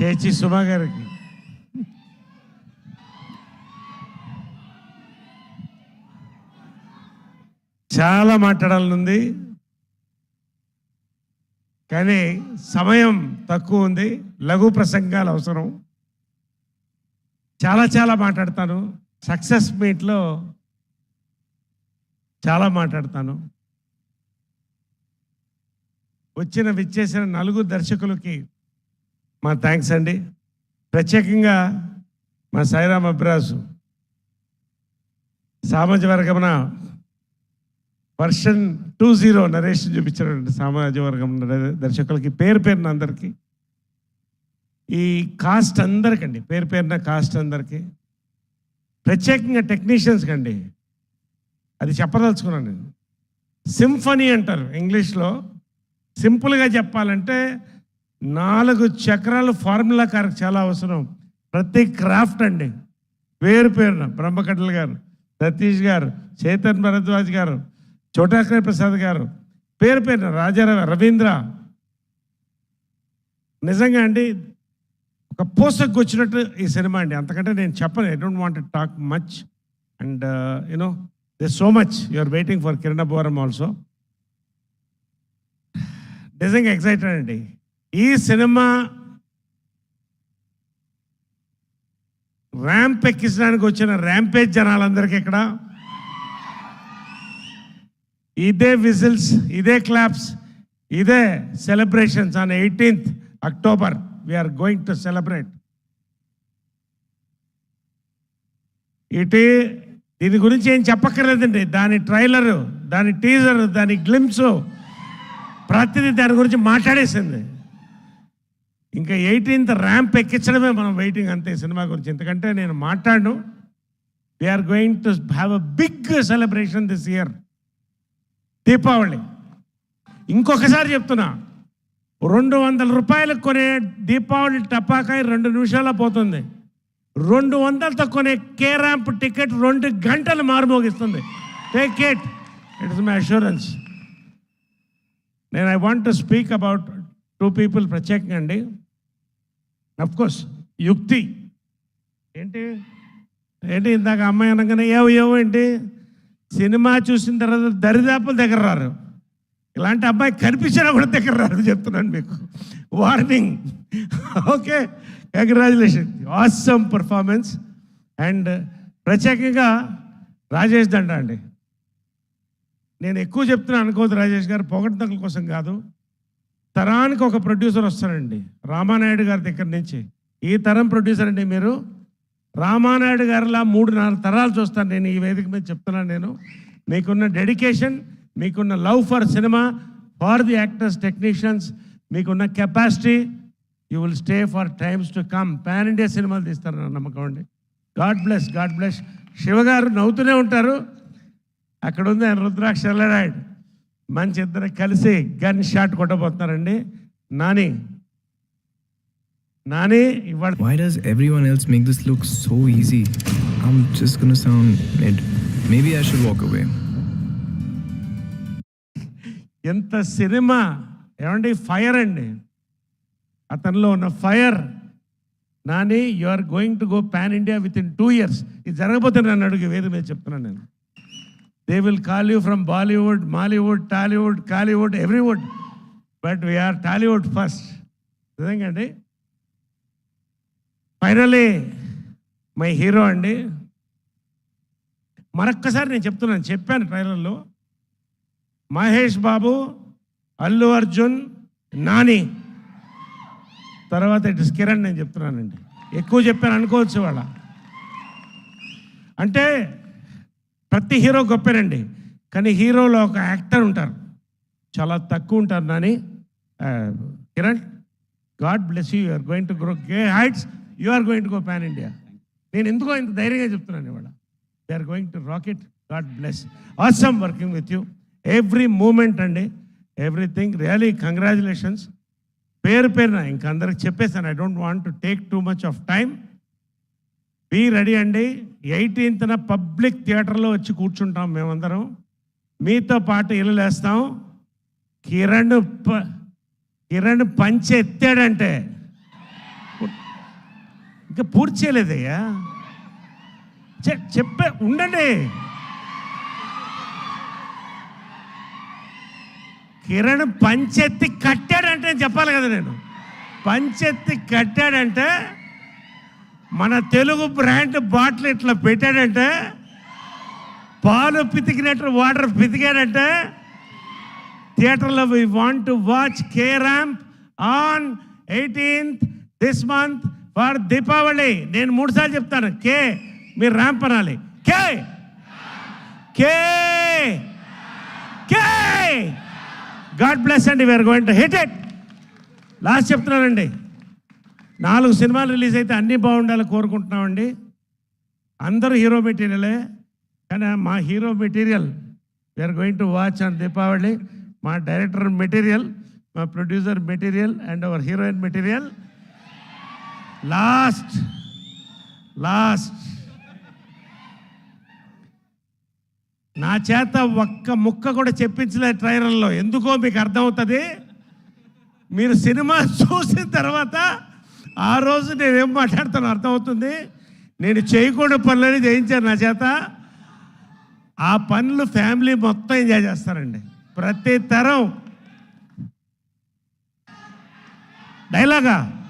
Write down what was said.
చేచి సుమా గారికి. చాలా మాట్లాడాలనుంది. కానీ సమయం తక్కువ ఉంది. లఘు ప్రసంగాలు అవసరం. చాలా చాలా మాట్లాడతాను. సక్సెస్ మీట్లో చాలా మాట్లాడతాను. వచ్చిన విచ్చేసిన నలుగురు దర్శకులకి మా థ్యాంక్స్ అండి. ప్రత్యేకంగా మా సాయిరామ్ అభిరాజు సామాజిక వర్గమున వర్షన్ టూ జీరో నరేషన్ చూపించినటువంటి సామాజిక వర్గం దర్శకులకి పేరు పేరున అందరికీ ఈ కాస్ట్ అందరికండి పేరు పేరున కాస్ట్ అందరికీ ప్రత్యేకంగా టెక్నీషియన్స్కి అండి అది చెప్పదలుచుకున్నాను నేను. సింఫనీ అంటారు ఇంగ్లీష్లో సింపుల్గా చెప్పాలంటే నాలుగు చక్రాలు ఫార్ములా కారకు చాలా అవసరం. ప్రతి క్రాఫ్ట్ అండి. పేరు పేరున బ్రహ్మకటల్ గారు సతీష్ గారు చేతన్ భరద్వాజ్ గారు చోటాకర్ ప్రసాద్ గారు. పేరు పేరున రాజా రవీంద్ర. నిజంగా అండి ఒక పోసకు వచ్చినట్టు ఈ సినిమా అండి. అంతకంటే నేను చెప్పను I don't want talk much. And you know they so much you are waiting for Kiran Boram also నిజంగా ఎక్సైటెడ్ అండి. ఈ సినిమా ర్యాంప్ ఎక్కించడానికి వచ్చిన ర్యాంపేజ్ జనాలందరికీ ఇక్కడ. ఇదే విజిల్స్ ఇదే క్లాప్స్ ఇదే celebrations on eighteenth October we're going to celebrate ఇటు దీని గురించి ఏం చెప్పక్కర్లేదండి. దాని ట్రైలర్ దాని టీజర్ దాని గ్లిమ్స్ ప్రతిదీ దాని గురించి మాట్లాడేసింది. ఇంకా ఎయిటీన్త్ ర్యాంప్ ఎక్కించడమే మనం వెయిటింగ్ అంతే సినిమా గురించి. ఎందుకంటే నేను మాట్లాడను. We're going to have a big celebration this year Deepavali. ఇంకొకసారి చెప్తున్నా. రెండు వందల రూపాయలకు కొనే దీపావళి టపాకాయ రెండు నిమిషాల పోతుంది. రెండు వందలతో కొనే కే ర్యాంప్ టికెట్ రెండు గంటలు మారుమోగిస్తుంది. Take it it's my assurance నేను I want to speak about two people ప్రత్యేకంగా అండి. కోర్స్ యుక్తి. ఏంటి? ఏంటి ఇందాక అమ్మాయి అనగానే ఏవో ఏవో ఏంటి? సినిమా చూసిన తర్వాత దరిదాపుల దగ్గర రారు. ఇలాంటి అబ్బాయి కనిపించినా కూడా దగ్గర రారు చెప్తున్నాను మీకు. Warning okay congratulation awesome performance and ప్రత్యేకంగా రాజేష్ దండ అండి. నేను ఎక్కువ చెప్తున్నాను అనుకోవద్దు రాజేష్ గారు పొగడ్తల కోసం కాదు. తరానికి ఒక ప్రొడ్యూసర్ వస్తారండి రామానాయుడు గారి దగ్గర నుంచి. ఈ తరం ప్రొడ్యూసర్ అండి మీరు. రామానాయుడు గారిలా మూడు నాలుగు తరాలు చూస్తాను నేను ఈ వేదిక మీద చెప్తున్నాను నేను. మీకున్న డెడికేషన్ మీకున్న love for cinema for the actors technicians మీకున్న capacity you will stay for times to come. Pan India సినిమాలు తీస్తారు నా నమ్మకం అండి. God bless God bless. శివగారు నవ్వుతూనే ఉంటారు. అక్కడ ఉంది ఆయన రుద్రాక్ష ఎల్లడాడు మంచి ఇద్దరు కలిసి గన్ షాట్ కొట్టబోతున్నారండి. నాని. నాని ఇవాళ Why does everyone else make this look so easy? I'm just gonna sound mid. Maybe I should walk away. ఎంత సినిమా. ఏమండి? ఫైర్ అండి. అతనిలో ఉన్న fire Nani you are going to go pan India with in two years ఇది జరగబోతే నన్ను అడుగు వేది మీద చెప్తున్నాను నేను. They will call you from Bollywood Mollywood Tollywood Kollywood everywood but we're Tollywood first నిజంగా అండి ఫైనలీ మై హీరో అండి మరొక్కసారి నేను చెప్తున్నాను చెప్పాను ట్రైలర్లో. మహేష్ బాబు అల్లు అర్జున్ నాని. తర్వాత ఇట్ ఇస్ కిరణ్ నేను చెప్తున్నానండి. ఎక్కువ చెప్పాను అనుకోవచ్చు వాళ్ళ. అంటే ప్రతి హీరో గొప్పరండి కానీ హీరోలో ఒక యాక్టర్ ఉంటారు. చాలా తక్కువ ఉంటారు Nani. Kiran God bless you. Are going to grow gay heights. You are going to go pan India. నేను ఎందుకో ఇంత ధైర్యంగా చెప్తున్నాను ఇవాళ. They are going to rocket. God bless. Awesome working with you. Every moment అండి. Everything. Really congratulations. పేరు పేరున ఇంక అందరికి చెప్పేసాను I don't want to take too much of time be ready అండి. ఎయిటీన్త్న పబ్లిక్ థియేటర్లో వచ్చి కూర్చుంటాం మేమందరం. మీతో పాటు ఇల్లు వేస్తాం కిరణ్ ప- కిరణ్ పంచి ఎత్తాడంటే. ఇంకా పూర్తి చేయలేదయ్యా. చె- చెప్పే ఉండండి. కిరణ్ పంచెత్తి కట్టాడంటే చెప్పాలి కదా నేను. పంచెత్తి కట్టాడంటే మన తెలుగు బ్రాండ్ బాటిల్ ఇట్లా పెట్టాడంటే. పాలు పితికినట్టు వాటర్ పితికాడంటే. థియేటర్లో we want to watch K ramp on eighteenth this month for Deepavali నేను మూడుసార్లు చెప్తాను. కే మీరు ర్యాంప్ అనాలి. K K K God bless అండి we're going to hit it last చెప్తున్నానండి. నాలుగు సినిమాలు రిలీజ్ అయితే అన్నీ బాగుండాలని కోరుకుంటున్నామండి. అందరూ హీరో మెటీరియలే కానీ మా hero material we're going to watch on Deepavali మా డైరెక్టర్ మెటీరియల్ మా producer material and our heroine material. Last last నా చేత ఒక్క ముక్క కూడా చెప్పించలేదు ట్రైలర్లో. ఎందుకో మీకు అర్థమవుతుంది? మీరు సినిమా చూసిన తర్వాత ఆ రోజు నేనేం మాట్లాడతాను అర్థమవుతుంది. నేను చేయకూడని పనులని చేయించాను నా చేత. ఆ పనులు ఫ్యామిలీ మొత్తం ఎంజాయ్ చేస్తారండి. ప్రతి తరం. డైలాగా?